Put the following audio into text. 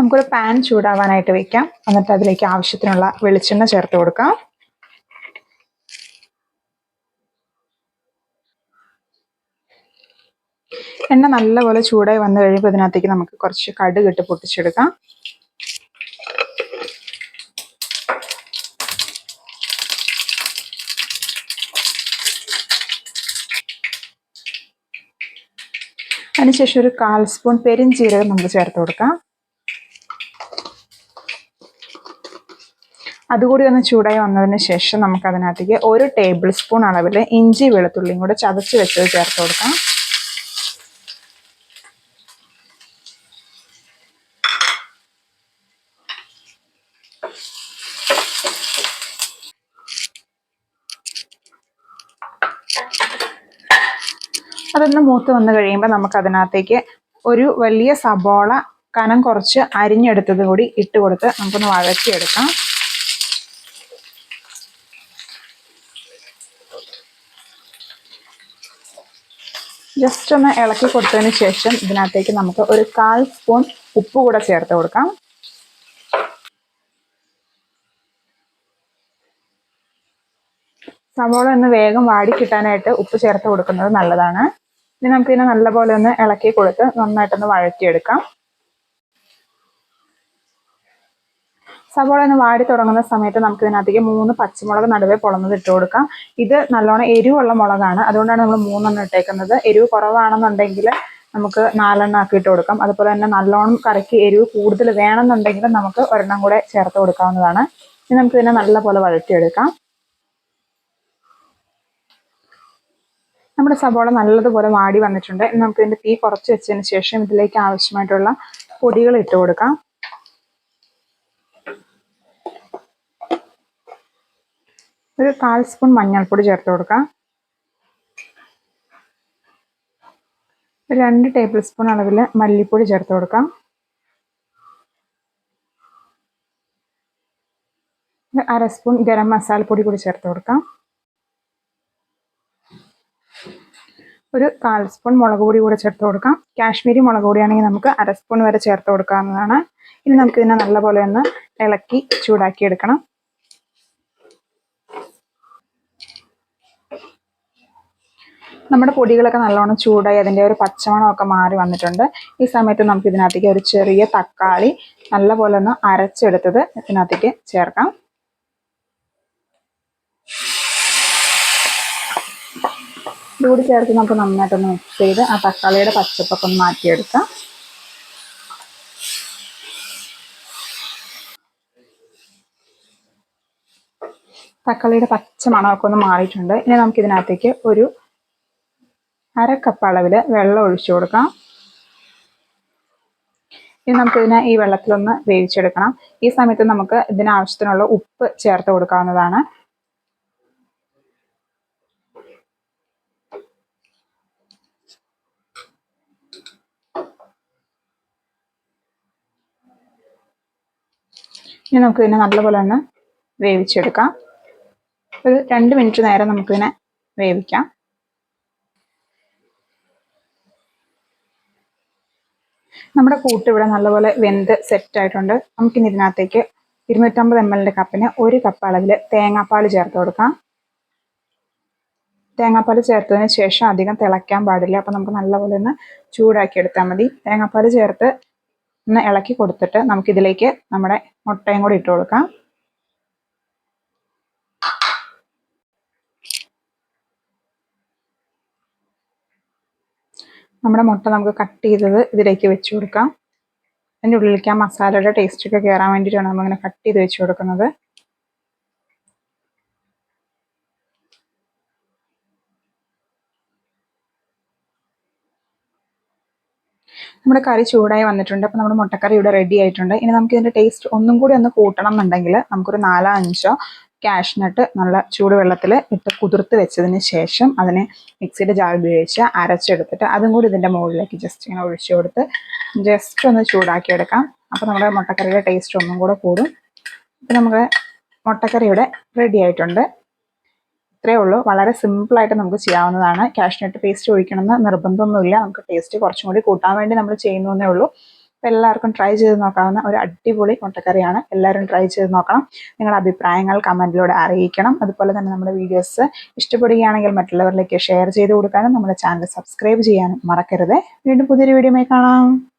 നമുക്കൊരു പാൻ ചൂടാവാനായിട്ട് വെക്കാം. എന്നിട്ട് അതിലേക്ക് ആവശ്യത്തിനുള്ള വെളിച്ചെണ്ണ ചേർത്ത് കൊടുക്കാം. എണ്ണ നല്ലപോലെ ചൂടായി വന്നു കഴിയുമ്പോൾ ഇതിനകത്തേക്ക് നമുക്ക് കുറച്ച് കടുക് ഇട്ട് പൊട്ടിച്ചെടുക്കാം. അതിനുശേഷം ഒരു കാൽ സ്പൂൺ പെരിഞ്ചീരകം നമുക്ക് ചേർത്ത് കൊടുക്കാം. അതുകൂടി ഒന്ന് ചൂടായി വന്നതിന് ശേഷം നമുക്ക് അതിനകത്തേക്ക് ഒരു ടേബിൾ സ്പൂൺ അളവിൽ ഇഞ്ചി വെളുത്തുള്ളിയും കൂടെ ചതച്ച് വെച്ചത് ചേർത്ത് കൊടുക്കാം. അതൊന്ന് മൂത്ത് വന്നു കഴിയുമ്പോൾ നമുക്ക് അതിനകത്തേക്ക് ഒരു വലിയ സബോള കനം കുറച്ച് അരിഞ്ഞെടുത്തത് കൂടി ഇട്ട് കൊടുത്ത് നമുക്കൊന്ന് വഴറ്റിയെടുക്കാം. ജസ്റ്റ് ഒന്ന് ഇളക്കി കൊടുത്തതിന് ശേഷം ഇതിനകത്തേക്ക് നമുക്ക് ഒരു കാൽ സ്പൂൺ ഉപ്പ് കൂടെ ചേർത്ത് കൊടുക്കാം. സവോള ഒന്ന് വേഗം വാടി കിട്ടാനായിട്ട് ഉപ്പ് ചേർത്ത് കൊടുക്കുന്നത് നല്ലതാണ്. ഇനി നമുക്കിതിനെ നല്ലപോലെ ഒന്ന് ഇളക്കി കൊടുത്ത് നന്നായിട്ടൊന്ന് വഴറ്റിയെടുക്കാം. സവോള ഒന്ന് വാടി തുടങ്ങുന്ന സമയത്ത് നമുക്ക് ഇതിനകത്തേക്ക് മൂന്ന് പച്ചമുളക് നടുവേ പൊളന്നത് ഇട്ട് കൊടുക്കാം. ഇത് നല്ലോണം എരിവുള്ള മുളകാണ്. അതുകൊണ്ടാണ് നമ്മൾ മൂന്നെണ്ണം ഇട്ടേക്കുന്നത്. എരിവ് കുറവാണെന്നുണ്ടെങ്കിൽ നമുക്ക് നാലെണ്ണം ആക്കി ഇട്ട് കൊടുക്കാം. അതുപോലെ തന്നെ നല്ലോണം കറിക്ക് എരിവ് കൂടുതൽ വേണമെന്നുണ്ടെങ്കിൽ നമുക്ക് ഒരെണ്ണം കൂടെ ചേർത്ത് കൊടുക്കാവുന്നതാണ്. ഇനി നമുക്ക് ഇതിനെ നല്ലപോലെ വഴറ്റിയെടുക്കാം. നമ്മുടെ സവോള നല്ലതുപോലെ വാടി വന്നിട്ടുണ്ട്. നമുക്ക് ഇതിന്റെ തീ കുറച്ച് വെച്ചതിന് ശേഷം ഇതിലേക്ക് ആവശ്യമായിട്ടുള്ള പൊടികൾ ഇട്ട് കൊടുക്കാം. ഒരു കാൽ സ്പൂൺ മഞ്ഞൾപ്പൊടി ചേർത്ത് കൊടുക്കാം. രണ്ട് ടേബിൾ സ്പൂൺ അളവിൽ മല്ലിപ്പൊടി ചേർത്ത് കൊടുക്കാം. അര സ്പൂൺ ഗരം മസാലപ്പൊടി കൂടി ചേർത്ത് കൊടുക്കാം. ഒരു കാൽ സ്പൂൺ മുളക് പൊടി കൂടെ ചേർത്ത് കൊടുക്കാം. കാശ്മീരി മുളക് പൊടിയാണെങ്കിൽ നമുക്ക് അര സ്പൂൺ വരെ ചേർത്ത് കൊടുക്കാവുന്നതാണ്. ഇനി നമുക്ക് ഇതിനെ നല്ലപോലെ ഒന്ന് ഇളക്കി ചൂടാക്കി എടുക്കണം നമ്മുടെ പൊടികളൊക്കെ നല്ലോണം ചൂടായി അതിന്റെ ഒരു പച്ചമണമൊക്കെ മാറി വന്നിട്ടുണ്ട്. ഈ സമയത്ത് നമുക്ക് ഇതിനകത്തേക്ക് ഒരു ചെറിയ തക്കാളി നല്ലപോലെ ഒന്ന് അരച്ചെടുത്തത് ഇതിനകത്തേക്ക് ചേർക്കാം. ഇതുകൂടി ചേർത്ത് നമുക്ക് നന്നായിട്ടൊന്ന് മിക്സ് ചെയ്ത് ആ തക്കാളിയുടെ പച്ചപ്പൊക്കെ ഒന്ന് മാറ്റിയെടുക്കാം. തക്കാളിയുടെ പച്ച മണമൊക്കെ ഒന്ന് മാറിയിട്ടുണ്ട്. ഇനി നമുക്ക് ഇതിനകത്തേക്ക് ഒരു അര കപ്പ് അളവിൽ വെള്ളം ഒഴിച്ചു കൊടുക്കാം ഇനി നമുക്കിതിനെ ഈ വെള്ളത്തിലൊന്ന് വേവിച്ചെടുക്കണം. ഈ സമയത്ത് നമുക്ക് ഇതിനാവശ്യത്തിനുള്ള ഉപ്പ് ചേർത്ത് കൊടുക്കാവുന്നതാണ്. ഇനി നമുക്ക് ഇതിനെ നല്ലപോലെ ഒന്ന് വേവിച്ചെടുക്കാം. ഒരു രണ്ട് മിനിറ്റ് നേരം നമുക്കിതിനെ വേവിക്കാം. നമ്മുടെ കൂട്ട് ഇവിടെ നല്ലപോലെ വെന്ത് സെറ്റ് ആയിട്ടുണ്ട്. നമുക്കിനി ഇതിനകത്തേക്ക് ഇരുന്നൂറ്റമ്പത് എം എല്ലിന്റെ കപ്പിന് ഒരു കപ്പ് അളവിൽ തേങ്ങാപ്പാൽ ചേർത്ത് കൊടുക്കാം. തേങ്ങാപ്പാൽ ചേർത്തതിന് ശേഷം അധികം തിളയ്ക്കാൻ പാടില്ല. അപ്പം നമുക്ക് നല്ലപോലെ ഒന്ന് ചൂടാക്കി എടുത്താൽ മതി. തേങ്ങാപ്പാൽ ചേർത്ത് ഒന്ന് ഇളക്കി കൊടുത്തിട്ട് നമുക്കിതിലേക്ക് നമ്മുടെ മുട്ടയും കൂടി ഇട്ട് കൊടുക്കാം. നമ്മുടെ മുട്ട നമുക്ക് കട്ട് ചെയ്തത് ഇതിലേക്ക് വെച്ച് കൊടുക്കാം. അതിന്റെ ഉള്ളിലേക്ക് ആ മസാലയുടെ ടേസ്റ്റ് ഒക്കെ കയറാൻ വേണ്ടിയിട്ടാണ് നമ്മളിങ്ങനെ കട്ട് ചെയ്ത് വെച്ച് കൊടുക്കുന്നത്. നമ്മുടെ കറി ചൂടായി വന്നിട്ടുണ്ട്. അപ്പോൾ നമ്മുടെ മുട്ടക്കറി ഇവിടെ റെഡി ആയിട്ടുണ്ട്. ഇനി നമുക്ക് ഇതിന്റെ ടേസ്റ്റ് ഒന്നും കൂടി ഒന്ന് കൂട്ടണം എന്നുണ്ടെങ്കിൽ നമുക്കൊരു നാലോ അഞ്ചോ കാഷ്നട്ട് നല്ല ചൂടുവെള്ളത്തിൽ ഇട്ട് കുതിർത്ത് വെച്ചതിന് ശേഷം അതിനെ മിക്സിയുടെ ജാർ ഉപയോഗിച്ച് അരച്ചെടുത്തിട്ട് അതും കൂടി ഇതിന്റെ മുകളിലേക്ക് ജസ്റ്റ് ഇങ്ങനെ ഒഴിച്ചു കൊടുത്ത് ജസ്റ്റ് ഒന്ന് ചൂടാക്കി എടുക്കാം അപ്പോൾ നമ്മുടെ മുട്ടക്കറിയുടെ ടേസ്റ്റ് ഒന്നും കൂടെ കൂടും. അപ്പോൾ നമ്മുടെ മുട്ടക്കറി ഇവിടെ റെഡി ആയിട്ടുണ്ട്. ഇത്രയേ ഉള്ളൂ. വളരെ സിമ്പിളായിട്ട് നമുക്ക് ചെയ്യാവുന്നതാണ്. കാഷ്നട്ട് പേസ്റ്റ് ഒഴിക്കണമെന്ന് നിർബന്ധമൊന്നുമില്ല. നമുക്ക് ടേസ്റ്റ് കുറച്ചും കൂടി കൂട്ടാൻ വേണ്ടി നമ്മൾ ചെയ്യുന്നതേ ഉള്ളൂ. അപ്പോൾ എല്ലാവർക്കും ട്രൈ ചെയ്ത് നോക്കാവുന്ന ഒരു അടിപൊളി മുട്ടക്കറിയാണ്. എല്ലാവരും ട്രൈ ചെയ്ത് നോക്കണം. നിങ്ങളുടെ അഭിപ്രായങ്ങൾ കമന്റിലൂടെ അറിയിക്കണം. അതുപോലെ തന്നെ നമ്മുടെ വീഡിയോസ് ഇഷ്ടപ്പെടുകയാണെങ്കിൽ മറ്റുള്ളവരിലേക്ക് ഷെയർ ചെയ്ത് കൊടുക്കാനും നമ്മുടെ ചാനൽ സബ്സ്ക്രൈബ് ചെയ്യാനും മറക്കരുത്. വീണ്ടും പുതിയൊരു വീഡിയോ കാണാം.